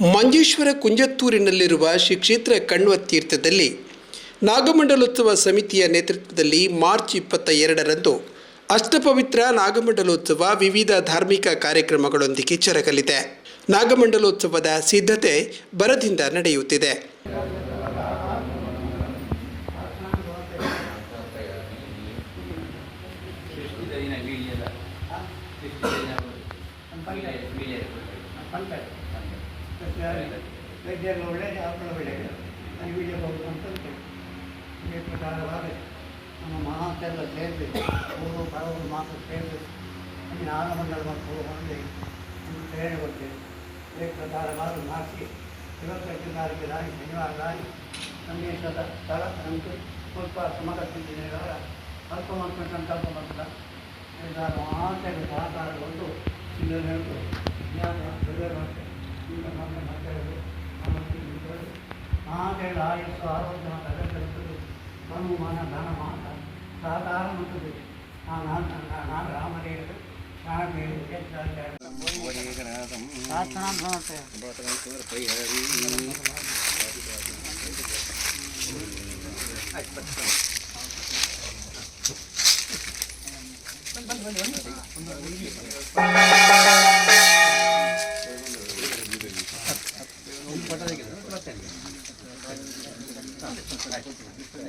ಮಂಜೇಶ್ವರ ಕುಂಜತ್ತೂರಿನಲ್ಲಿರುವ ಶ್ರೀ ಕ್ಷೇತ್ರ ಕಣ್ವ ತೀರ್ಥದಲ್ಲಿ ನಾಗಮಂಡಲೋತ್ಸವ ಸಮಿತಿಯ ನೇತೃತ್ವದಲ್ಲಿ ಮಾರ್ಚ್ ಇಪ್ಪತ್ತ ಎರಡರಂದು ಅಷ್ಟಪವಿತ್ರ ನಾಗಮಂಡಲೋತ್ಸವ ವಿವಿಧ ಧಾರ್ಮಿಕ ಕಾರ್ಯಕ್ರಮಗಳೊಂದಿಗೆ ಜರಗಲಿದೆ ನಾಗಮಂಡಲೋತ್ಸವದ ಸಿದ್ಧತೆ ಬರದಿಂದ ನಡೆಯುತ್ತಿದೆ ವೈದ್ಯರು ಒಳ್ಳೆಯ ಆತ್ಮ ಒಳ್ಳೆಯ ನಾನು ವೀಡಿಯೋ ಹೋಗುವಂತ ಈ ಪ್ರಕಾರವಾದ ನಮ್ಮ ಮಹಾಂತೆಲ್ಲ ಸೇರಿಸಿ ಮೂರು ಪರವರು ಮಾತ್ರ ಸೇರಿಸಿ ಈ ನಾಗಮಂಡಲ ಮತ್ತು ಹೊಂದಿ ಒಂದು ಪ್ರೇರಣೆ ಕೊಡ್ತೇವೆ ಈ ಪ್ರಕಾರವಾದ ಮಾಡಿಸಿ ಇವತ್ತೈದು ತಾರೀಕು ರಾಣಿ ಶನಿವಾರ ರಾಣಿ ಸಂದೇಶದ ಸ್ಥಳ ನಮಗೆ ಸ್ವಲ್ಪ ಸಮಗತ್ತಿದ್ದೇವೆ ಅಲ್ಪ ಮಾಡ್ಕೊಂಡು ಅಲ್ಪ ಮಾಡ್ತಾ ಮಹಾಂತೆಗೆ ಸಹಕಾರಗೊಂಡು ಇಲ್ಲಿ ಹೇಳ್ತು ಜ್ಞಾನ ಬೆಳೆದ ಮತ್ತೆ ಈಗ ನಮ್ಮ ಮಕ್ಕಳಿಗೆ ಮಹಾದೇವ ಆಯುಸ್ಸು ಆರೋಗ್ಯ ಮತ್ತು ಅಗತ್ಯವಿರುತ್ತದೆ ಮನು ಮನ ಧನ ಮಾತ ಸಹಕಾರ ಮತ್ತು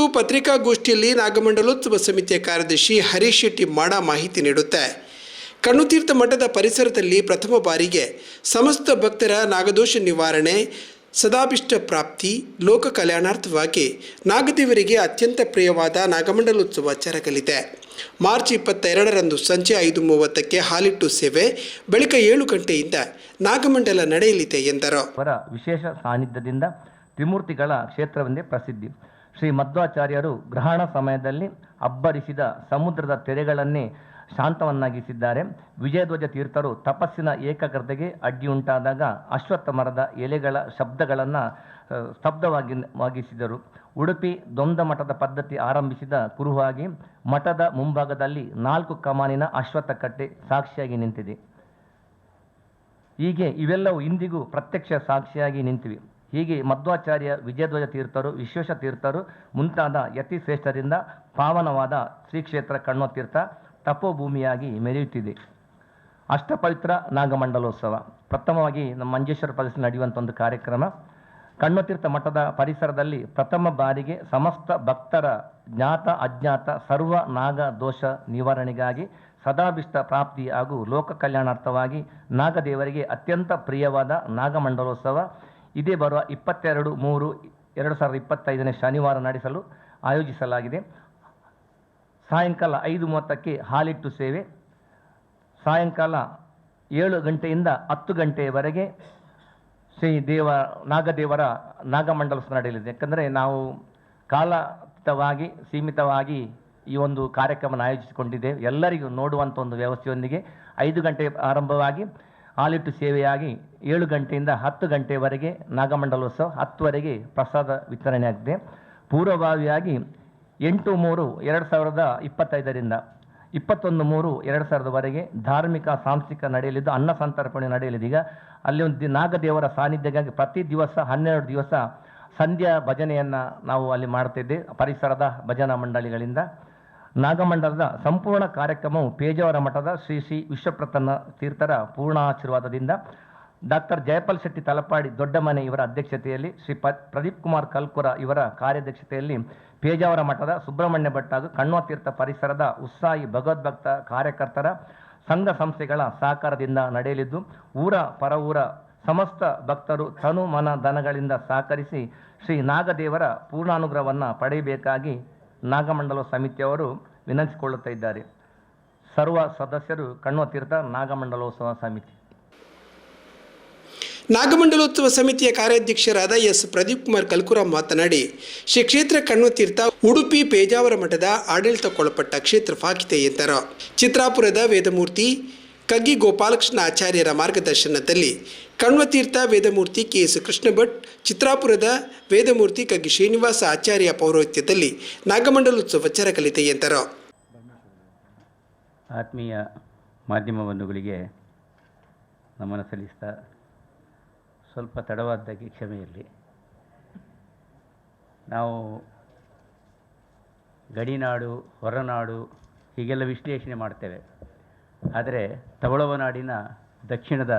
ಕುರಿತು ಪತ್ರಿಕಾಗೋಷ್ಠಿಯಲ್ಲಿ ನಾಗಮಂಡಲೋತ್ಸವ ಸಮಿತಿಯ ಕಾರ್ಯದರ್ಶಿ ಹರೀಶ್ ಶೆಟ್ಟಿ ಮಾಡ ಮಾಹಿತಿ ನೀಡುತ್ತೆ. ಕಣ್ಣುತೀರ್ಥ ಮಠದ ಪರಿಸರದಲ್ಲಿ ಪ್ರಥಮ ಬಾರಿಗೆ ಸಮಸ್ತ ಭಕ್ತರ ನಾಗದೋಷ ನಿವಾರಣೆ, ಸದಾಭಿಷ್ಟ ಪ್ರಾಪ್ತಿ, ಲೋಕ ಕಲ್ಯಾಣಾರ್ಥವಾಗಿ ನಾಗದೇವರಿಗೆ ಅತ್ಯಂತ ಪ್ರಿಯವಾದ ನಾಗಮಂಡಲೋತ್ಸವ ಜರಗಲಿದೆ. ಮಾರ್ಚ್ ಇಪ್ಪತ್ತೆರಡರಂದು ಸಂಜೆ ಐದು ಮೂವತ್ತಕ್ಕೆ ಹಾಲಿಟ್ಟು ಸೇವೆ, ಬಳಿಕ ಏಳು ಗಂಟೆಯಿಂದ ನಾಗಮಂಡಲ ನಡೆಯಲಿದೆ ಎಂದರು. ವಿಶೇಷ ಸಾನ್ನಿಧ್ಯದಿಂದ ತ್ರಿಮೂರ್ತಿಗಳ ಕ್ಷೇತ್ರವೆಂದೇ ಪ್ರಸಿದ್ಧಿ. ಶ್ರೀ ಮಧ್ವಾಚಾರ್ಯರು ಗ್ರಹಣ ಸಮಯದಲ್ಲಿ ಅಬ್ಬರಿಸಿದ ಸಮುದ್ರದ ತೆರೆಗಳನ್ನೇ ಶಾಂತವನ್ನಾಗಿಸಿದ್ದಾರೆ. ವಿಜಯಧ್ವಜ ತೀರ್ಥರು ತಪಸ್ಸಿನ ಏಕಾಗ್ರತೆಗೆ ಅಡ್ಡಿಯುಂಟಾದಾಗ ಅಶ್ವತ್ಥ ಮರದ ಎಲೆಗಳ ಶಬ್ದಗಳನ್ನು ಸ್ತಬ್ಧವಾಗಿ ವಾಗಿಸಿದರು ಉಡುಪಿ ದೊಂದ ಮಠದ ಪದ್ಧತಿ ಆರಂಭಿಸಿದ ಕುರುಹಾಗಿ ಮಠದ ಮುಂಭಾಗದಲ್ಲಿ ನಾಲ್ಕು ಕಮಾನಿನ ಅಶ್ವತ್ಥ ಕಟ್ಟೆ ಸಾಕ್ಷಿಯಾಗಿ ನಿಂತಿದೆ. ಹೀಗೆ ಇವೆಲ್ಲವೂ ಇಂದಿಗೂ ಪ್ರತ್ಯಕ್ಷ ಸಾಕ್ಷಿಯಾಗಿ ನಿಂತಿವೆ. ಹೀಗೆ ಮಧ್ವಾಚಾರ್ಯ ವಿಜಯಧ್ವಜ ತೀರ್ಥರು, ವಿಶ್ವೇಶ ತೀರ್ಥರು, ಮುಂತಾದ ಯತಿ ಶ್ರೇಷ್ಠರಿಂದ ಪಾವನವಾದ ಶ್ರೀ ಕ್ಷೇತ್ರ ಕಣ್ವತೀರ್ಥ ತಪೋಭೂಮಿಯಾಗಿ ಮೆರೆಯುತ್ತಿದೆ. ಅಷ್ಟಪವಿತ್ರ ನಾಗಮಂಡಲೋತ್ಸವ. ಪ್ರಥಮವಾಗಿ ನಮ್ಮ ಮಂಜೇಶ್ವರ ಪ್ರದೇಶದಲ್ಲಿ ನಡೆಯುವಂಥ ಒಂದು ಕಾರ್ಯಕ್ರಮ. ಕಣ್ವತೀರ್ಥ ಮಠದ ಪರಿಸರದಲ್ಲಿ ಪ್ರಥಮ ಬಾರಿಗೆ ಸಮಸ್ತ ಭಕ್ತರ ಜ್ಞಾತ, ಅಜ್ಞಾತ, ಸರ್ವ ನಾಗ ದೋಷ ನಿವಾರಣೆಗಾಗಿ ಸದಾಭಿಷ್ಟ ಪ್ರಾಪ್ತಿ ಹಾಗೂ ಲೋಕ ಕಲ್ಯಾಣಾರ್ಥವಾಗಿ ನಾಗದೇವರಿಗೆ ಅತ್ಯಂತ ಪ್ರಿಯವಾದ ನಾಗಮಂಡಲೋತ್ಸವ. ಇದೇ ಬರುವ ಇಪ್ಪತ್ತೆರಡು ಮೂರು ಎರಡು ಸಾವಿರದ ಇಪ್ಪತ್ತೈದನೇ ಶನಿವಾರ ನಡೆಸಲು ಆಯೋಜಿಸಲಾಗಿದೆ. ಸಾಯಂಕಾಲ ಐದು ಮೂವತ್ತಕ್ಕೆ ಹಾಲಿಟ್ಟು ಸೇವೆ. ಸಾಯಂಕಾಲ ಏಳು ಗಂಟೆಯಿಂದ ಹತ್ತು ಗಂಟೆಯವರೆಗೆ ಶ್ರೀ ದೇವ, ನಾಗದೇವರ ನಾಗಮಂಡಲ ನಡೆಯಲಿದೆ. ಯಾಕಂದರೆ ನಾವು ಕಾಲಿತವಾಗಿ ಸೀಮಿತವಾಗಿ ಈ ಒಂದು ಕಾರ್ಯಕ್ರಮ ಆಯೋಜಿಸಿಕೊಂಡಿದ್ದೇವೆ. ಎಲ್ಲರಿಗೂ ನೋಡುವಂಥ ಒಂದು ವ್ಯವಸ್ಥೆಯೊಂದಿಗೆ ಐದು ಗಂಟೆ ಆರಂಭವಾಗಿ ಹಾಲಿಟ್ಟು ಸೇವೆಯಾಗಿ ಏಳು ಗಂಟೆಯಿಂದ ಹತ್ತು ಗಂಟೆವರೆಗೆ ನಾಗಮಂಡಲೋತ್ಸವ ಹತ್ತುವರೆಗೆ ಪ್ರಸಾದ ವಿತರಣೆ ಆಗಿದೆ. ಪೂರ್ವಭಾವಿಯಾಗಿ ಎಂಟು ಮೂರು ಎರಡು ಸಾವಿರದ ಇಪ್ಪತ್ತೈದರಿಂದ ಇಪ್ಪತ್ತೊಂದು ಮೂರು ಎರಡು ಸಾವಿರದವರೆಗೆ ಧಾರ್ಮಿಕ, ಸಾಂಸ್ಥಿಕ ನಡೆಯಲಿದ್ದು, ಅನ್ನ ಸಂತರ್ಪಣೆ ನಡೆಯಲಿದೆ ಈಗ ಅಲ್ಲಿ ಒಂದು ನಾಗದೇವರ ಸಾನ್ನಿಧ್ಯಕ್ಕಾಗಿ ಪ್ರತಿ ದಿವಸ ಹನ್ನೆರಡು ದಿವಸ ಸಂಧ್ಯಾ ಭಜನೆಯನ್ನು ನಾವು ಅಲ್ಲಿ ಮಾಡ್ತಿದ್ದೆ. ಪರಿಸರದ ಭಜನಾ ಮಂಡಳಿಗಳಿಂದ. ನಾಗಮಂಡಲದ ಸಂಪೂರ್ಣ ಕಾರ್ಯಕ್ರಮವು ಪೇಜಾವರ ಮಠದ ಶ್ರೀ ಶ್ರೀ ವಿಶ್ವಪ್ರಥನ ತೀರ್ಥರ ಪೂರ್ಣಾಶೀರ್ವಾದದಿಂದ ಡಾಕ್ಟರ್ ಜಯಪಾಲ್ ಶೆಟ್ಟಿ ತಲಪಾಡಿ ದೊಡ್ಡಮನೆ ಇವರ ಅಧ್ಯಕ್ಷತೆಯಲ್ಲಿ ಶ್ರೀ ಪ್ರದೀಪ್ ಕುಮಾರ್ ಕಲ್ಕುರ ಇವರ ಕಾರ್ಯಾಧ್ಯಕ್ಷತೆಯಲ್ಲಿ ಪೇಜಾವರ ಮಠದ ಸುಬ್ರಹ್ಮಣ್ಯ ಭಟ್ ಹಾಗೂ ಕಣ್ವತೀರ್ಥ ಪರಿಸರದ ಉತ್ಸಾಹಿ ಭಗವದ್ಭಕ್ತ ಕಾರ್ಯಕರ್ತರ ಸಂಘ ಸಂಸ್ಥೆಗಳ ಸಹಕಾರದಿಂದ ನಡೆಯಲಿದ್ದು, ಊರ ಪರ ಊರ ಸಮಸ್ತ ಭಕ್ತರು ತನು ಮನ ಧನಗಳಿಂದ ಸಹಕರಿಸಿ ಶ್ರೀ ನಾಗದೇವರ ಪೂರ್ಣಾನುಗ್ರಹವನ್ನು ಪಡೆಯಬೇಕಾಗಿ ನಾಗಮಂಡಲ ಸಮಿತಿಯವರು ವಿನಂತಿಸಿಕೊಳ್ಳುತ್ತಿದ್ದಾರೆ ಸರ್ವ ಸದಸ್ಯರು ಕಣ್ವತೀರ್ಥ ನಾಗಮಂಡಲೋತ್ಸವ ಸಮಿತಿ. ನಾಗಮಂಡಲೋತ್ಸವ ಸಮಿತಿಯ ಕಾರ್ಯಾಧ್ಯಕ್ಷರಾದ ಎಸ್. ಪ್ರದೀಪ್ ಕುಮಾರ್ ಕಲ್ಕುರಾಮ್ ಮಾತನಾಡಿ, ಶ್ರೀ ಕ್ಷೇತ್ರ ಕಣ್ವತೀರ್ಥ ಉಡುಪಿ ಪೇಜಾವರ ಮಠದ ಆಡಳಿತಕ್ಕೊಳಪಟ್ಟ ಕ್ಷೇತ್ರ ಫಾಕಿತೆ ಎಂದರು. ಚಿತ್ರಾಪುರದ ವೇದಮೂರ್ತಿ ಕಗ್ಗಿ ಗೋಪಾಲಕೃಷ್ಣ ಆಚಾರ್ಯರ ಮಾರ್ಗದರ್ಶನದಲ್ಲಿ ಕಣ್ವತೀರ್ಥ ವೇದಮೂರ್ತಿ ಕೆ. ಎಸ್. ಕೃಷ್ಣ ಭಟ್ ಚಿತ್ರಾಪುರದ ವೇದಮೂರ್ತಿ ಕಗ್ಗಿ ಶ್ರೀನಿವಾಸ ಆಚಾರ್ಯ ಪೌರೋಹಿತ್ಯದಲ್ಲಿ ನಾಗಮಂಡಲೋತ್ಸವ ಜರಗಲಿದೆ ಎಂದರು. ಆತ್ಮೀಯ ಮಾಧ್ಯಮ ಬಂಧುಗಳಿಗೆ ನಮನ ಸಲ್ಲಿಸ್ತಾ ಸ್ವಲ್ಪ ತಡವಾದ್ದಕ್ಕೆ ಕ್ಷಮೆ ಇರಲಿ ನಾವು ಗಡಿನಾಡು, ಹೊರನಾಡು ಹೀಗೆಲ್ಲ ವಿಶ್ಲೇಷಣೆ ಮಾಡ್ತೇವೆ. ಆದರೆ ತವಳವನಾಡಿನ ದಕ್ಷಿಣದ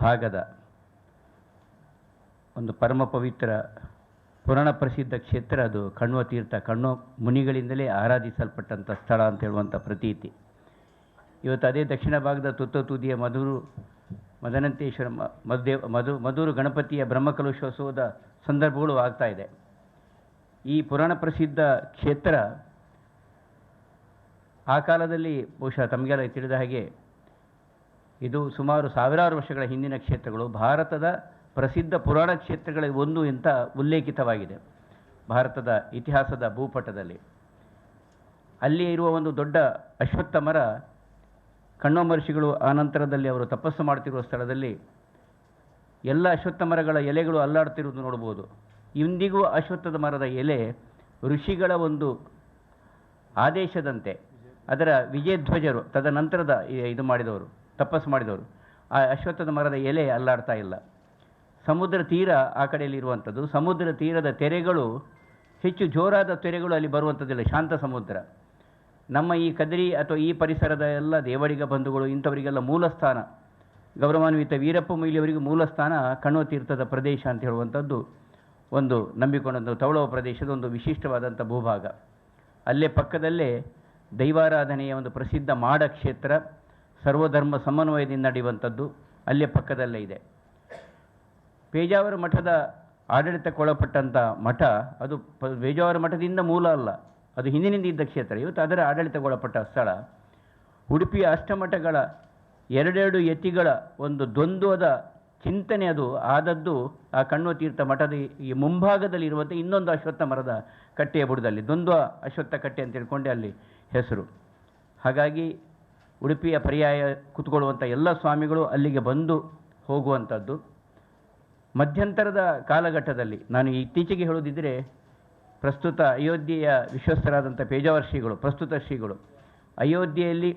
ಭಾಗದ ಒಂದು ಪರಮ ಪವಿತ್ರ, ಪುರಾಣ ಪ್ರಸಿದ್ಧ ಕ್ಷೇತ್ರ ಅದು ಕಣ್ವ ತೀರ್ಥ, ಕಣ್ಣು ಮುನಿಗಳಿಂದಲೇ ಆರಾಧಿಸಲ್ಪಟ್ಟಂಥ ಸ್ಥಳ ಅಂತ ಹೇಳುವಂಥ ಪ್ರತೀತಿ. ಇವತ್ತು ಅದೇ ದಕ್ಷಿಣ ಭಾಗದ ತುತ್ತ ತುದಿಯ ಮಧುರು ಮದನಂತೇಶ್ವರ ಮ- ಮಧುದೇವ ಮಧು ಮಧುರು ಗಣಪತಿಯ ಬ್ರಹ್ಮಕಲುಷೋತ್ಸವದ ಸಂದರ್ಭಗಳು ಆಗ್ತಾ ಇದೆ. ಈ ಪುರಾಣ ಪ್ರಸಿದ್ಧ ಕ್ಷೇತ್ರ ಆ ಕಾಲದಲ್ಲಿ ಬಹುಶಃ ತಮಗೆಲ್ಲ ತಿಳಿದ ಹಾಗೆ ಇದು ಸುಮಾರು ಸಾವಿರಾರು ವರ್ಷಗಳ ಹಿಂದಿನ ಕ್ಷೇತ್ರಗಳು. ಭಾರತದ ಪ್ರಸಿದ್ಧ ಪುರಾಣ ಕ್ಷೇತ್ರಗಳ ಒಂದು ಅಂತ ಉಲ್ಲೇಖಿತವಾಗಿದೆ. ಭಾರತದ ಇತಿಹಾಸದ ಭೂಪಟದಲ್ಲಿ. ಅಲ್ಲಿ ಇರುವ ಒಂದು ದೊಡ್ಡ ಅಶ್ವತ್ಥ ಮರ ಕಣ್ಣೋ ಮಹರ್ಷಿಗಳು ಆ ನಂತರದಲ್ಲಿ ಅವರು ತಪಸ್ಸು ಮಾಡ್ತಿರುವ ಸ್ಥಳದಲ್ಲಿ ಎಲ್ಲ ಅಶ್ವತ್ಥ ಮರಗಳ ಎಲೆಗಳು ಅಲ್ಲಾಡ್ತಿರುವುದು ನೋಡ್ಬೋದು ಇಂದಿಗೂ ಅಶ್ವತ್ಥದ ಮರದ ಎಲೆ ಋಷಿಗಳ ಒಂದು ಆದೇಶದಂತೆ, ಅದರ ವಿಜಯಧ್ವಜರು, ತದನಂತರದ ಇದು ಮಾಡಿದವರು, ತಪಸ್ಸು ಮಾಡಿದವರು, ಆ ಅಶ್ವತ್ಥದ ಮರದ ಎಲೆ ಅಲ್ಲಾಡ್ತಾ ಇಲ್ಲ. ಸಮುದ್ರ ತೀರ ಆ ಕಡೆಯಲ್ಲಿ ಇರುವಂಥದ್ದು. ಸಮುದ್ರ ತೀರದ ತೆರೆಗಳು ಹೆಚ್ಚು ಜೋರಾದ ತೆರೆಗಳು ಅಲ್ಲಿ ಬರುವಂಥದ್ದಿಲ್ಲ, ಶಾಂತ ಸಮುದ್ರ. ನಮ್ಮ ಈ ಕದರಿ ಅಥವಾ ಈ ಪರಿಸರದ ಎಲ್ಲ ದೇವರಿಗ ಬಂಧುಗಳು, ಇಂಥವರಿಗೆಲ್ಲ ಮೂಲ ಸ್ಥಾನ ಗೌರವಾನ್ವಿತ ವೀರಪ್ಪ ಮೊಯ್ಲಿಯವರಿಗೂ ಮೂಲ ಸ್ಥಾನ ಕಣ್ವ ತೀರ್ಥದ ಪ್ರದೇಶ ಅಂತ ಹೇಳುವಂಥದ್ದು ಒಂದು ನಂಬಿಕೊಂಡಂಥ ತವಳವ ಪ್ರದೇಶದ ಒಂದು ವಿಶಿಷ್ಟವಾದಂಥ ಭೂಭಾಗ. ಅಲ್ಲೇ ಪಕ್ಕದಲ್ಲೇ ದೈವಾರಾಧನೆಯ ಒಂದು ಪ್ರಸಿದ್ಧ ಮಾಡ ಕ್ಷೇತ್ರ, ಸರ್ವಧರ್ಮ ಸಮನ್ವಯದಿಂದ ನಡೆಯುವಂಥದ್ದು ಅಲ್ಲೇ ಪಕ್ಕದಲ್ಲೇ ಇದೆ. ಪೇಜಾವರ ಮಠದ ಆಡಳಿತಕ್ಕೊಳಪಟ್ಟಂಥ ಮಠ, ಅದು ಪೇಜಾವರ ಮಠದಿಂದ ಮೂಲ ಅಲ್ಲ. ಅದು ಹಿಂದಿನಿಂದ ಇದ್ದ ಕ್ಷೇತ್ರ. ಇವತ್ತು ಅದರ ಆಡಳಿತಗೊಳಪಟ್ಟ ಸ್ಥಳ. ಉಡುಪಿಯ ಅಷ್ಟಮಠಗಳ ಎರಡೆರಡು ಯತಿಗಳ ಒಂದು ದ್ವಂದ್ವದ ಚಿಂತನೆ ಅದು. ಆದದ್ದು ಆ ಕಣ್ಣು ತೀರ್ಥ ಮಠದ ಈ- ಈ ಮುಂಭಾಗದಲ್ಲಿ ಇರುವಂಥ ಇನ್ನೊಂದು ಅಶ್ವತ್ಥ ಮರದ ಕಟ್ಟೆಯ ಬುಡದಲ್ಲಿ. ದ್ವಂದ್ವ ಅಶ್ವತ್ಥ ಕಟ್ಟೆ ಅಂತ ತಿಳ್ಕೊಂಡೆ ಅಲ್ಲಿ ಹೆಸರು. ಹಾಗಾಗಿ ಉಡುಪಿಯ ಪರ್ಯಾಯ ಕೂತ್ಕೊಳ್ಳುವಂಥ ಎಲ್ಲ ಸ್ವಾಮಿಗಳು ಅಲ್ಲಿಗೆ ಬಂದು ಹೋಗುವಂಥದ್ದು. ಮಧ್ಯಂತರದ ಕಾಲಘಟ್ಟದಲ್ಲಿ ನಾನು ಇತ್ತೀಚೆಗೆ ಹೇಳೋದಿದ್ದರೆ ಪ್ರಸ್ತುತ ಅಯೋಧ್ಯೆಯ ವಿಶ್ವಸ್ತರಾದಂಥ ಪೇಜಾವರ ಶ್ರೀಗಳು ಪ್ರಸ್ತುತ ಶ್ರೀಗಳು, ಅಯೋಧ್ಯೆಯಲ್ಲಿ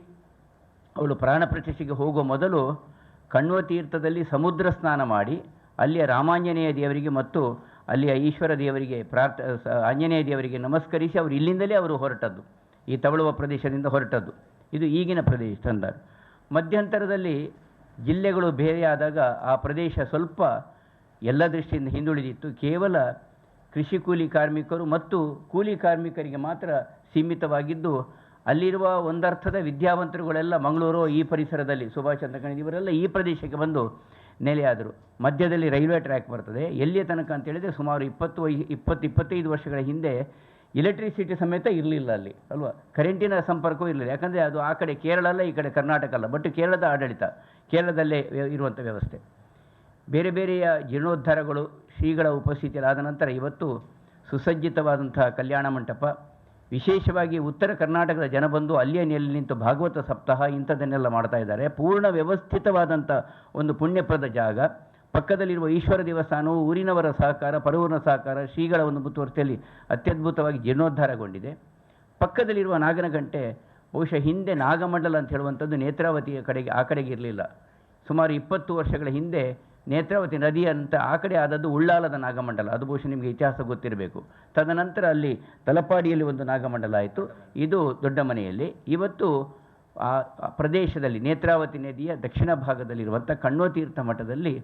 ಅವಳು ಪ್ರಾಣ ಪ್ರತಿಷ್ಠೆಗೆ ಹೋಗುವ ಮೊದಲು ಕಣ್ವ ತೀರ್ಥದಲ್ಲಿ ಸಮುದ್ರ ಸ್ನಾನ ಮಾಡಿ, ಅಲ್ಲಿಯ ರಾಮಾಂಜನೇಯ ದೇವರಿಗೆ ಮತ್ತು ಅಲ್ಲಿಯ ಈಶ್ವರ ದೇವರಿಗೆ ಪ್ರಾರ್ಥ ಆಂಜನೇಯ ದೇವರಿಗೆ ನಮಸ್ಕರಿಸಿ ಅವರು ಇಲ್ಲಿಂದಲೇ ಅವರು ಹೊರಟದ್ದು, ಈ ತವಳುವ ಪ್ರದೇಶದಿಂದ ಹೊರಟದ್ದು. ಇದು ಈಗಿನ ಪ್ರದೇಶ ತಂದ ಮಧ್ಯಂತರದಲ್ಲಿ ಜಿಲ್ಲೆಗಳು ಬೇರೆಯಾದಾಗ ಆ ಪ್ರದೇಶ ಸ್ವಲ್ಪ ಎಲ್ಲ ದೃಷ್ಟಿಯಿಂದ ಹಿಂದುಳಿದಿತ್ತು. ಕೇವಲ ಕೃಷಿ ಕೂಲಿ ಕಾರ್ಮಿಕರು ಮತ್ತು ಕೂಲಿ ಕಾರ್ಮಿಕರಿಗೆ ಮಾತ್ರ ಸೀಮಿತವಾಗಿದ್ದು, ಅಲ್ಲಿರುವ ಒಂದರ್ಥದ ವಿದ್ಯಾವಂತರುಗಳೆಲ್ಲ ಮಂಗಳೂರು ಈ ಪರಿಸರದಲ್ಲಿ, ಸುಭಾಷ್ ಚಂದ್ರ ಕಣಿ ಇವರೆಲ್ಲ ಈ ಪ್ರದೇಶಕ್ಕೆ ಬಂದು ನೆಲೆಯಾದರು. ಮಧ್ಯದಲ್ಲಿ ರೈಲ್ವೆ ಟ್ರ್ಯಾಕ್ ಬರ್ತದೆ. ಎಲ್ಲಿಯ ತನಕ ಅಂತ ಹೇಳಿದರೆ ಸುಮಾರು ಇಪ್ಪತ್ತು ವೈ ಇಪ್ಪತ್ತು, ಇಪ್ಪತ್ತೈದು ವರ್ಷಗಳ ಹಿಂದೆ ಎಲೆಕ್ಟ್ರಿಸಿಟಿ ಸಮೇತ ಇರಲಿಲ್ಲ ಅಲ್ಲಿ, ಅಲ್ವಾ? ಕರೆಂಟಿನ ಸಂಪರ್ಕವೂ ಇರಲಿಲ್ಲ. ಯಾಕಂದರೆ ಅದು ಆ ಕಡೆ ಕೇರಳ ಅಲ್ಲ, ಈ ಕಡೆ ಕರ್ನಾಟಕ ಅಲ್ಲ. ಬಟ್ ಕೇರಳದ ಆಡಳಿತ, ಕೇರಳದಲ್ಲೇ ಇರುವಂಥ ವ್ಯವಸ್ಥೆ. ಬೇರೆ ಬೇರೆಯ ಜೀರ್ಣೋದ್ಧಾರಗಳು ಶ್ರೀಗಳ ಉಪಸ್ಥಿತಿಯಲ್ಲಿ ಆದ ನಂತರ ಇವತ್ತು ಸುಸಜ್ಜಿತವಾದಂತಹ ಕಲ್ಯಾಣ ಮಂಟಪ, ವಿಶೇಷವಾಗಿ ಉತ್ತರ ಕರ್ನಾಟಕದ ಜನ ಬಂದು ಅಲ್ಲಿಯ ನೆಲೆ ನಿಂತು ಭಾಗವತ ಸಪ್ತಾಹ ಇಂಥದ್ದನ್ನೆಲ್ಲ ಮಾಡ್ತಾ ಇದ್ದಾರೆ. ಪೂರ್ಣ ವ್ಯವಸ್ಥಿತವಾದಂಥ ಒಂದು ಪುಣ್ಯಪ್ರದ ಜಾಗ. ಪಕ್ಕದಲ್ಲಿರುವ ಈಶ್ವರ ದೇವಸ್ಥಾನವು ಊರಿನವರ ಸಹಕಾರ ಪರವೂರಿನ ಸಹಕಾರ, ಶ್ರೀಗಳ ಒಂದು ಮುತುವರ್ತಿಯಲ್ಲಿ ಅತ್ಯದ್ಭುತವಾಗಿ ಜೀರ್ಣೋದ್ಧಾರಗೊಂಡಿದೆ. ಪಕ್ಕದಲ್ಲಿರುವ ನಾಗನಗಂಟೆ, ಬಹುಶಃ ಹಿಂದೆ ನಾಗಮಂಡಲ ಅಂತ ಹೇಳುವಂಥದ್ದು ನೇತ್ರಾವತಿಯ ಕಡೆಗೆ, ಆ ಕಡೆಗೆ ಇರಲಿಲ್ಲ. ಸುಮಾರು ಇಪ್ಪತ್ತು ವರ್ಷಗಳ ಹಿಂದೆ ನೇತ್ರಾವತಿ ನದಿ ಅಂತ ಆ ಕಡೆ ಆದದ್ದು ಉಳ್ಳಾಲದ ನಾಗಮಂಡಲ. ಅದು ಬಹುಶಃ ನಿಮಗೆ ಇತಿಹಾಸ ಗೊತ್ತಿರಬೇಕು. ತದನಂತರ ಅಲ್ಲಿ ತಲಪಾಡಿಯಲ್ಲಿ ಒಂದು ನಾಗಮಂಡಲ ಆಯಿತು. ಇದು ದೊಡ್ಡ ಮನೆಯಲ್ಲಿ. ಇವತ್ತು ಆ ಪ್ರದೇಶದಲ್ಲಿ ನೇತ್ರಾವತಿ ನದಿಯ ದಕ್ಷಿಣ ಭಾಗದಲ್ಲಿರುವಂಥ ಕಣ್ಣೋತೀರ್ಥ ಮಠದಲ್ಲಿ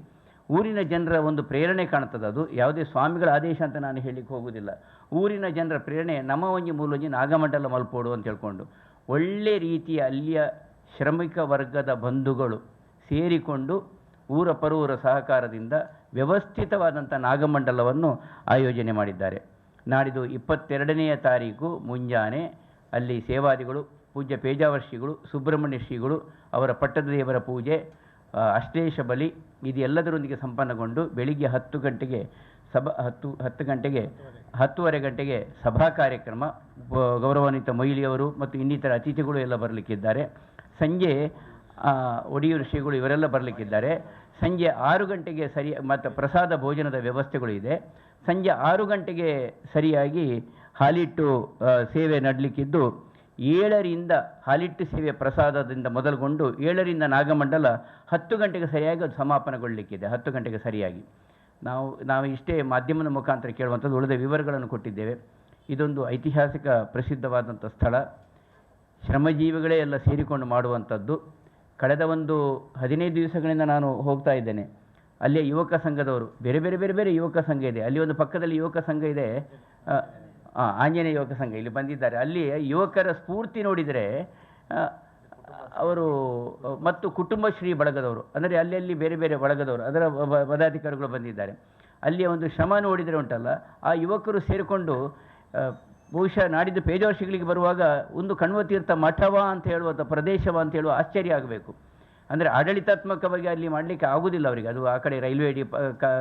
ಊರಿನ ಜನರ ಒಂದು ಪ್ರೇರಣೆ ಕಾಣ್ತದೆ ಅದು. ಯಾವುದೇ ಸ್ವಾಮಿಗಳ ಆದೇಶ ಅಂತ ನಾನು ಹೇಳಲಿಕ್ಕೆ ಹೋಗುವುದಿಲ್ಲ ಊರಿನ ಜನರ ಪ್ರೇರಣೆ ನಮ್ಮ ಒಂಜಿ ಮೂಲೊಂಜಿ ನಾಗಮಂಡಲ ಮಲ್ಪೋಡು ಅಂತ ಹೇಳ್ಕೊಂಡು ಒಳ್ಳೆ ರೀತಿಯ ಅಲ್ಲಿಯ ಶ್ರಮಿಕ ವರ್ಗದ ಬಂಧುಗಳು ಸೇರಿಕೊಂಡು ಊರ ಪರೂರ ಸಹಕಾರದಿಂದ ವ್ಯವಸ್ಥಿತವಾದಂಥ ನಾಗಮಂಡಲವನ್ನು ಆಯೋಜನೆ ಮಾಡಿದ್ದಾರೆ. ನಾಡಿದು ಇಪ್ಪತ್ತೆರಡನೆಯ ತಾರೀಕು ಮುಂಜಾನೆ. ಅಲ್ಲಿ ಸೇವಾದಿಗಳು, ಪೂಜ್ಯ ಪೇಜಾವರ್ಷಿಗಳು, ಸುಬ್ರಹ್ಮಣ್ಯ ಶ್ರೀಗಳು, ಅವರ ಪಟ್ಟದ ದೇವರ ಪೂಜೆ ಅಷ್ಟೇಶ ಬಲಿ ಇದು ಎಲ್ಲದರೊಂದಿಗೆ ಸಂಪನ್ನಗೊಂಡು ಬೆಳಿಗ್ಗೆ ಹತ್ತು ಗಂಟೆಗೆ ಸಭಾ, ಹತ್ತು ಹತ್ತು ಗಂಟೆಗೆ, ಹತ್ತುವರೆ ಗಂಟೆಗೆ ಸಭಾ ಕಾರ್ಯಕ್ರಮ. ಗೌರವಾನ್ವಿತ ಮೊಯ್ಲಿಯವರು ಮತ್ತು ಇನ್ನಿತರ ಅತಿಥಿಗಳು ಎಲ್ಲ ಬರಲಿಕ್ಕಿದ್ದಾರೆ. ಸಂಜೆ ಒಡಿಯೂರು ಶ್ರೀಗಳು ಇವರೆಲ್ಲ ಬರಲಿಕ್ಕಿದ್ದಾರೆ. ಸಂಜೆ ಆರು ಗಂಟೆಗೆ ಸರಿ, ಮತ್ತು ಪ್ರಸಾದ ಭೋಜನದ ವ್ಯವಸ್ಥೆಗಳು ಇದೆ. ಸಂಜೆ ಆರು ಗಂಟೆಗೆ ಸರಿಯಾಗಿ ಹಾಲಿಟ್ಟು ಸೇವೆ ನಡಲಿಕ್ಕಿದ್ದು, ಏಳರಿಂದ ಹಾಲಿಟ್ಟು ಸೇವೆ ಪ್ರಸಾದದಿಂದ ಮೊದಲುಗೊಂಡು ಏಳರಿಂದ ನಾಗಮಂಡಲ ಹತ್ತು ಗಂಟೆಗೆ ಸರಿಯಾಗಿ ಅದು ಸಮಾಪನಗೊಳ್ಳಲಿಕ್ಕಿದೆ ಹತ್ತು ಗಂಟೆಗೆ ಸರಿಯಾಗಿ. ನಾವು ನಾವು ಇಷ್ಟೇ ಮಾಧ್ಯಮದ ಮುಖಾಂತರ ಕೇಳುವಂಥದ್ದು, ಉಳಿದ ವಿವರಗಳನ್ನು ಕೊಟ್ಟಿದ್ದೇವೆ. ಇದೊಂದು ಐತಿಹಾಸಿಕ ಪ್ರಸಿದ್ಧವಾದಂಥ ಸ್ಥಳ. ಶ್ರಮಜೀವಿಗಳೇ ಎಲ್ಲ ಸೇರಿಕೊಂಡು ಮಾಡುವಂಥದ್ದು. ಕಳೆದ ಒಂದು ಹದಿನೈದು ದಿವಸಗಳಿಂದ ನಾನು ಹೋಗ್ತಾ ಇದ್ದೇನೆ. ಅಲ್ಲಿಯ ಯುವಕ ಸಂಘದವರು, ಬೇರೆ ಬೇರೆ ಬೇರೆ ಬೇರೆ ಯುವಕ ಸಂಘ ಇದೆ. ಅಲ್ಲಿ ಒಂದು ಪಕ್ಕದಲ್ಲಿ ಯುವಕ ಸಂಘ ಇದೆ. ಆಂಜನೇಯ ಯುವಕ ಸಂಘ ಇಲ್ಲಿ ಬಂದಿದ್ದಾರೆ. ಅಲ್ಲಿ ಯುವಕರ ಸ್ಫೂರ್ತಿ ನೋಡಿದರೆ ಅವರು ಮತ್ತು ಕುಟುಂಬ ಶ್ರೀ ಬಳಗದವರು, ಅಂದರೆ ಅಲ್ಲಿ ಅಲ್ಲಿ ಬೇರೆ ಬೇರೆ ಬಳಗದವರು, ಅದರ ಪದಾಧಿಕಾರಿಗಳು ಬಂದಿದ್ದಾರೆ. ಅಲ್ಲಿಯ ಒಂದು ಶ್ರಮ ನೋಡಿದರೆ ಉಂಟಲ್ಲ, ಆ ಯುವಕರು ಸೇರಿಕೊಂಡು ಬಹುಶಃ ನಾಡಿದ್ದು ಪೇಜಾವರ್ಷಿಗಳಿಗೆ ಬರುವಾಗ ಒಂದು ಕಣ್ವತೀರ್ಥ ಮಠವ ಅಂತ ಹೇಳುವಂಥ ಪ್ರದೇಶವ ಅಂತ ಹೇಳುವ ಆಶ್ಚರ್ಯ ಆಗಬೇಕು. ಅಂದರೆ ಆಡಳಿತಾತ್ಮಕವಾಗಿ ಅಲ್ಲಿ ಮಾಡಲಿಕ್ಕೆ ಆಗುವುದಿಲ್ಲ ಅವರಿಗೆ. ಅದು ಆ ಕಡೆ ರೈಲ್ವೆ ಡಿ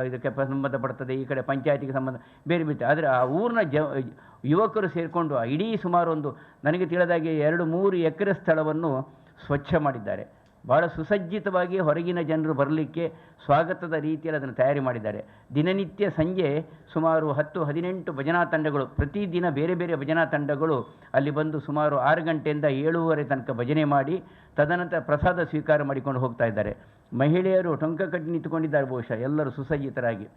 ಇದಕ್ಕೆ ಸಂಬಂಧಪಡ್ತದೆ, ಈ ಕಡೆ ಪಂಚಾಯತಿಗೆ ಸಂಬಂಧ ಬೇರೆ ಬೇರೆ. ಆದರೆ ಆ ಊರಿನ ಜ ಯುವಕರು ಸೇರಿಕೊಂಡು ಇಡೀ ಸುಮಾರು ಒಂದು ನನಗೆ ತಿಳಿದಾಗೆ ಎರಡು ಮೂರು ಎಕರೆ ಸ್ಥಳವನ್ನು ಸ್ವಚ್ಛ ಮಾಡಿದ್ದಾರೆ. ಭಾಳ ಸುಸಜ್ಜಿತವಾಗಿ ಹೊರಗಿನ ಜನರು ಬರಲಿಕ್ಕೆ ಸ್ವಾಗತದ ರೀತಿಯಲ್ಲಿ ಅದನ್ನು ತಯಾರಿ ಮಾಡಿದ್ದಾರೆ. ದಿನನಿತ್ಯ ಸಂಜೆ ಸುಮಾರು ಹತ್ತು, ಹದಿನೆಂಟು ಭಜನಾ ತಂಡಗಳು ಪ್ರತಿದಿನ ಬೇರೆ ಬೇರೆ ಭಜನಾ ತಂಡಗಳು ಅಲ್ಲಿ ಬಂದು ಸುಮಾರು ಆರು ಗಂಟೆಯಿಂದ ಏಳೂವರೆ ತನಕ ಭಜನೆ ಮಾಡಿ, ತದನಂತರ ಪ್ರಸಾದ ಸ್ವೀಕಾರ ಮಾಡಿಕೊಂಡು ಹೋಗ್ತಾ ಇದ್ದಾರೆ. ಮಹಿಳೆಯರು ಟೊಂಕ ಕಟ್ಟಿ ನಿಂತುಕೊಂಡಿದ್ದಾರೆ ಬಹುಶಃ, ಎಲ್ಲರೂ ಸುಸಜ್ಜಿತರಾಗಿ.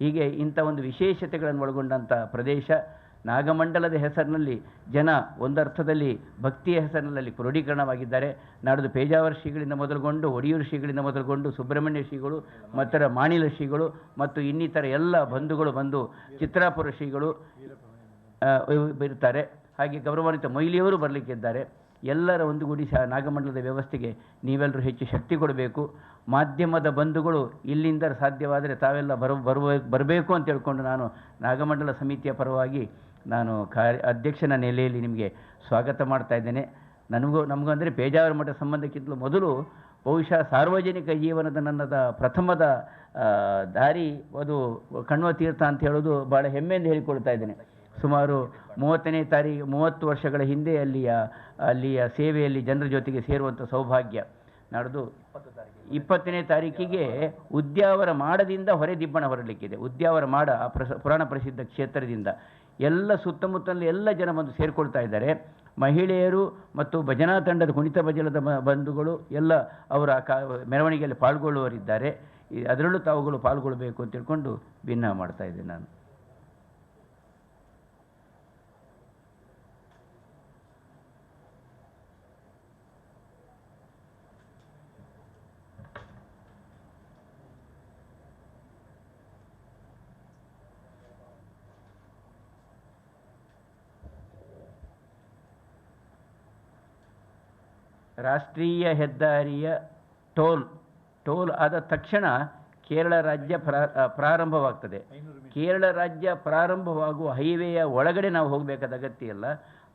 ಹೀಗೆ ಇಂಥ ಒಂದು ವಿಶೇಷತೆಗಳನ್ನು ಒಳಗೊಂಡಂಥ ಪ್ರದೇಶ ನಾಗಮಂಡಲದ ಹೆಸರಿನಲ್ಲಿ ಜನ ಒಂದರ್ಥದಲ್ಲಿ ಭಕ್ತಿಯ ಹೆಸರಿನಲ್ಲಿ ಕ್ರೋಢೀಕರಣವಾಗಿದ್ದಾರೆ. ನಾಡದು ಪೇಜಾವರ ಶ್ರೀಗಳಿಂದ ಮೊದಲುಗೊಂಡು, ಒಡಿಯೂರು ಶ್ರೀಗಳಿಂದ ಮೊದಲುಗೊಂಡು, ಸುಬ್ರಹ್ಮಣ್ಯ ಶ್ರೀಗಳು ಮತ್ತರ ಮಾಣಿಲ ಶ್ರೀಗಳು, ಮತ್ತು ಇನ್ನಿತರ ಎಲ್ಲ ಬಂಧುಗಳು ಬಂದು ಚಿತ್ರಾಪುರ ಶ್ರೀಗಳು ಇರ್ತಾರೆ. ಹಾಗೆ ಗೌರವಾನ್ವಿತ ಮೊಯ್ಲಿಯವರು ಬರಲಿಕ್ಕಿದ್ದಾರೆ. ಎಲ್ಲರ ಒಂದುಗೂಡಿ ಸಹ ನಾಗಮಂಡಲದ ವ್ಯವಸ್ಥೆಗೆ ನೀವೆಲ್ಲರೂ ಹೆಚ್ಚು ಶಕ್ತಿ ಕೊಡಬೇಕು. ಮಾಧ್ಯಮದ ಬಂಧುಗಳು ಇಲ್ಲಿಂದ ಸಾಧ್ಯವಾದರೆ ತಾವೆಲ್ಲ ಬರ, ಬರುವ, ಬರಬೇಕು ಅಂತ ಹೇಳ್ಕೊಂಡು ನಾನು ನಾಗಮಂಡಲ ಸಮಿತಿಯ ಪರವಾಗಿ ನಾನು ಕಾರ್ಯ, ಅಧ್ಯಕ್ಷನ ನೆಲೆಯಲ್ಲಿ ನಿಮಗೆ ಸ್ವಾಗತ ಮಾಡ್ತಾ ಇದ್ದೇನೆ. ನನಗೂ, ನಮಗೂ ಅಂದರೆ ಪೇಜಾವರ ಮಠ ಸಂಬಂಧಕ್ಕಿಂತಲೂ ಮೊದಲು ಬಹುಶಃ ಸಾರ್ವಜನಿಕ ಜೀವನದ ನನ್ನದ ಪ್ರಥಮದ ದಾರಿ ಅದು ಕಣ್ವ ತೀರ್ಥ ಅಂತ ಹೇಳೋದು ಭಾಳ ಹೆಮ್ಮೆಯಿಂದ ಹೇಳಿಕೊಳ್ತಾ ಇದ್ದೇನೆ. ಸುಮಾರು ಮೂವತ್ತನೇ ತಾರೀಕು ಮೂವತ್ತು ವರ್ಷಗಳ ಹಿಂದೆ ಅಲ್ಲಿಯ ಅಲ್ಲಿಯ ಸೇವೆಯಲ್ಲಿ ಜನರ ಜೊತೆಗೆ ಸೇರುವಂಥ ಸೌಭಾಗ್ಯ. ನಡೆದು ಇಪ್ಪತ್ತನೇ ತಾರೀಕಿಗೆ ಉದ್ಯಾವರ ಮಾಡದಿಂದ ಹೊರೆ ದಿಬ್ಬಣ ಹೊರಲಿಕ್ಕಿದೆ ಉದ್ಯಾವರ ಮಾಡ ಪ್ರಸ, ಪುರಾಣ ಪ್ರಸಿದ್ಧ ಕ್ಷೇತ್ರದಿಂದ. ಎಲ್ಲ ಸುತ್ತಮುತ್ತಲ ಎಲ್ಲ ಜನ ಬಂದು ಸೇರಿಕೊಳ್ತಾ ಇದ್ದಾರೆ. ಮಹಿಳೆಯರು ಮತ್ತು ಭಜನಾ ತಂಡದ ಕುಣಿತ ಭಜನದ ಬಂಧುಗಳು ಎಲ್ಲ ಅವರ ಕಾ, ಮೆರವಣಿಗೆಯಲ್ಲಿ ಪಾಲ್ಗೊಳ್ಳುವರಿದ್ದಾರೆ ಅದರಲ್ಲೂ ತಾವುಗಳು ಪಾಲ್ಗೊಳ್ಳಬೇಕು ಅಂತ ತಿಳ್ಕೊಂಡು ಭಿನ್ನ ಮಾಡ್ತಾ ಇದ್ದೆ ನಾನು. ರಾಷ್ಟ್ರೀಯ ಹೆದ್ದಾರಿಯ ಟೋಲ್ ಟೋಲ್ ಆದ ತಕ್ಷಣ ಕೇರಳ ರಾಜ್ಯ ಪ್ರಾ ಪ್ರಾರಂಭವಾಗ್ತದೆ. ಕೇರಳ ರಾಜ್ಯ ಪ್ರಾರಂಭವಾಗುವ ಹೈವೇಯ ಒಳಗಡೆ ನಾವು ಹೋಗಬೇಕಾದ ಅಗತ್ಯ ಇಲ್ಲ.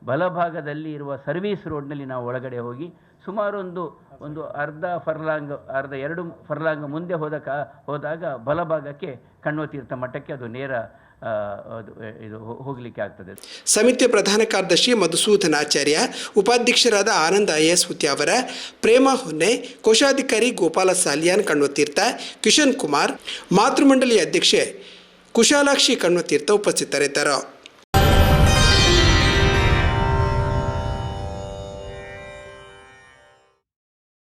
ಬಲಭಾಗದಲ್ಲಿ ಇರುವ ಸರ್ವೀಸ್ ರೋಡ್ನಲ್ಲಿ ನಾವು ಒಳಗಡೆ ಹೋಗಿ ಸುಮಾರು ಒಂದು ಅರ್ಧ ಫರ್ಲಾಂಗ್, ಅರ್ಧ ಎರಡು ಫರ್ಲಾಂಗ್ ಮುಂದೆ ಹೋದ ಹೋದಾಗ ಬಲಭಾಗಕ್ಕೆ ಕಣ್ವ ತೀರ್ಥ ಮಠಕ್ಕೆ ಅದು ನೇರ ಇದು ಹೋಗಲಿಕ್ಕೆ ಆಗ್ತದೆ. ಸಮಿತಿಯ ಪ್ರಧಾನ ಕಾರ್ಯದರ್ಶಿ ಮಧುಸೂದನಾಚಾರ್ಯ ಉಪಾಧ್ಯಕ್ಷರಾದ ಆನಂದ ಐ ಎಸ್ ಹುತ್ಯಾವರ ಪ್ರೇಮ ಹೊನ್ನೆ, ಕೋಶಾಧಿಕಾರಿ ಗೋಪಾಲ ಸಾಲಿಯಾನ್ ಕಣ್ವತೀರ್ಥ ಕಿಶನ್ ಕುಮಾರ್, ಮಾತೃಮಂಡಳಿ ಅಧ್ಯಕ್ಷೆ ಕುಶಾಲಾಕ್ಷಿ ಕಣ್ವತೀರ್ಥ ಉಪಸ್ಥಿತರಿದ್ದರು.